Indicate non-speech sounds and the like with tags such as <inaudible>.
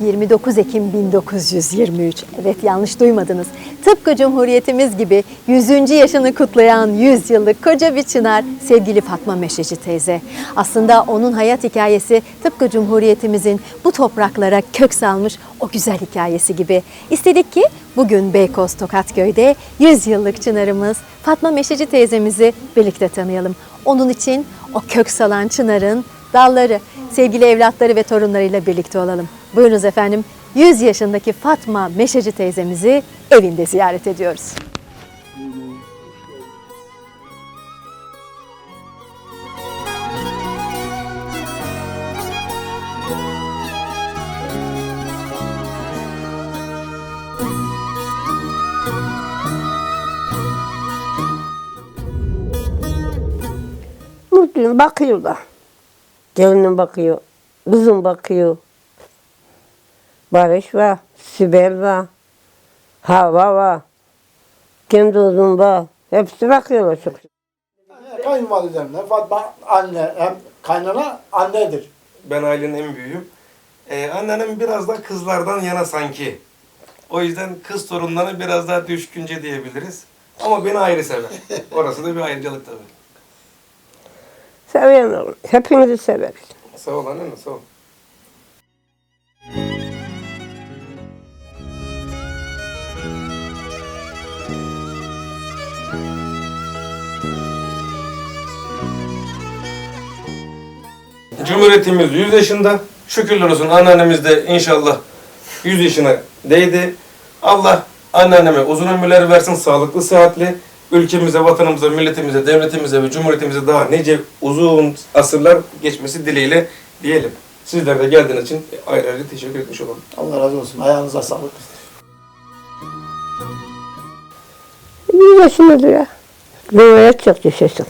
29 Ekim 1923. Evet yanlış duymadınız. Tıpkı Cumhuriyetimiz gibi 100. yaşını kutlayan 100 yıllık koca bir çınar sevgili Fatma Meşeci teyze. Aslında onun hayat hikayesi tıpkı Cumhuriyetimizin bu topraklara kök salmış o güzel hikayesi gibi. İstedik ki bugün Beykoz Tokatköy'de 100 yıllık çınarımız Fatma Meşeci teyzemizi birlikte tanıyalım. Onun için o kök salan çınarın dalları, sevgili evlatları ve torunlarıyla birlikte olalım. Buyurunuz efendim, 100 yaşındaki Fatma Meşeci teyzemizi evinde ziyaret ediyoruz. Mutluyum bakıyorlar. Gelinim bakıyor. Kızım bakıyor. Barış var. Sibel var. Hava var. Kendi oğlum var. Hepsi bakıyorlar çok şükür. Kayınvalidemle Fatma anne hem kaynana annedir. Ben ailenin en büyüğüm. Ee, anneannem biraz da kızlardan yana sanki. O yüzden kız torunlarına biraz daha düşkünce diyebiliriz. Ama beni ayrı sever. <laughs> Orası da bir ayrıcalık tabii. Seviyorum. Hepinizi severiz. Sağ ol annem, sağ ol. Cumhuriyetimiz 100 yaşında. Şükürler olsun anneannemiz de inşallah 100 yaşına değdi. Allah anneanneme uzun ömürler versin, sağlıklı, sıhhatli. Ülkemize, vatanımıza, milletimize, devletimize ve cumhuriyetimize daha nice uzun asırlar geçmesi dileğiyle diyelim. Sizler de geldiğiniz için ayrı ayrı teşekkür etmiş olalım. Allah razı olsun. Ayağınıza sağlık. Bir yaşında ya. Rivayet çok yaşasın.